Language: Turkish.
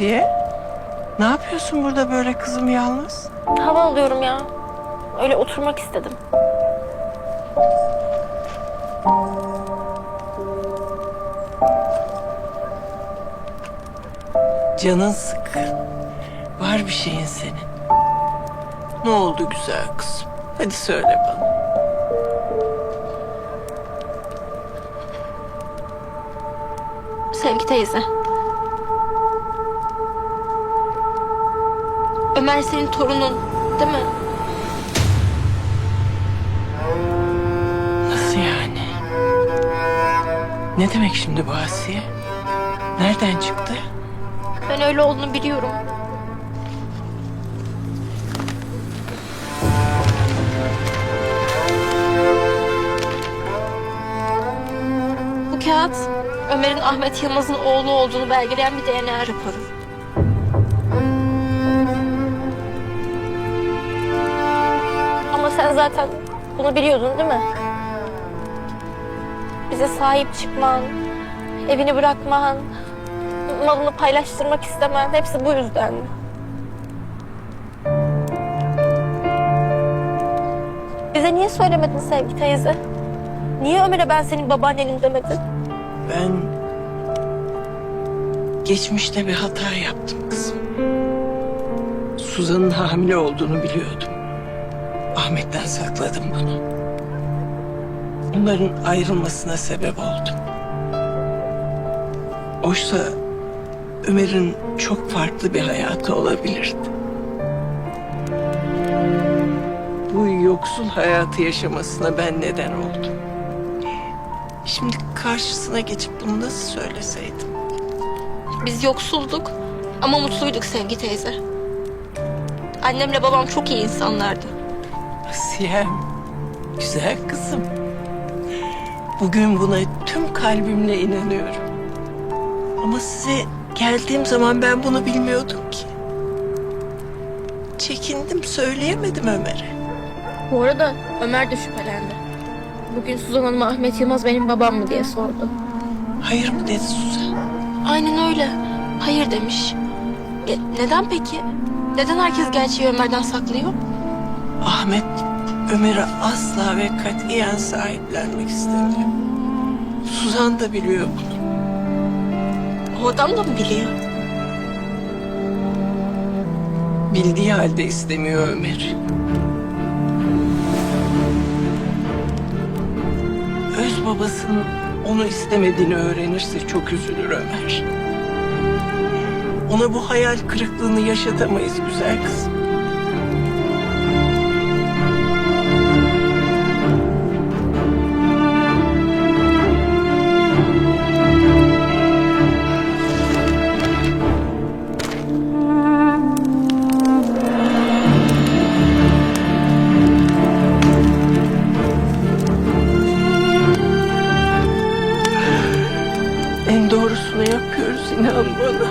Asiye, ne yapıyorsun burada böyle kızım yalnız? Hava alıyorum ya. Öyle oturmak istedim. Canın sıkkın. Var bir şeyin senin. Ne oldu güzel kızım? Hadi söyle bana. Sevgi teyze. Ömer senin torunun değil mi? Nasıl yani? Ne demek şimdi bu Asiye? Nereden çıktı? Ben öyle olduğunu biliyorum. Bu kağıt Ömer'in Ahmet Yılmaz'ın oğlu olduğunu belgeleyen bir DNA raporu. Sen zaten bunu biliyordun değil mi? Bize sahip çıkman, evini bırakman, malını paylaştırmak istemen hepsi bu yüzden. Bize niye söylemedin Sevgi teyze? Niye Ömer'e ben senin babaannenim demedin? Ben geçmişte bir hata yaptım kızım. Suzan'ın hamile olduğunu biliyordum. Ahmet'ten sakladım bunu. Onların ayrılmasına sebep oldum. Oysa Ömer'in çok farklı bir hayatı olabilirdi. Bu yoksul hayatı yaşamasına ben neden oldum. Şimdi karşısına geçip bunu nasıl söyleseydim? Biz yoksulduk ama mutluyduk Sevgi teyze. Annemle babam çok iyi insanlardı. Asiyem, güzel kızım. Bugün buna tüm kalbimle inanıyorum. Ama size geldiğim zaman ben bunu bilmiyordum ki. Çekindim, söyleyemedim Ömer'e. Bu arada Ömer de şüphelendi. Bugün Suzan Hanım Ahmet Yılmaz benim babam mı diye sordu. Hayır mı dedi Suzan? Aynen öyle. Hayır demiş. E, neden peki? Neden herkes gerçeği Ömer'den saklıyor? Ahmet Ömer'e asla ve katiyen sahiplenmek istemiyor. Suzan da biliyor bunu. O adam da mı biliyor? Bildiği halde istemiyor Ömer. Öz babasının onu istemediğini öğrenirse çok üzülür Ömer. Ona bu hayal kırıklığını yaşatamayız güzel kızım. En doğrusunu yapıyoruz inan bana.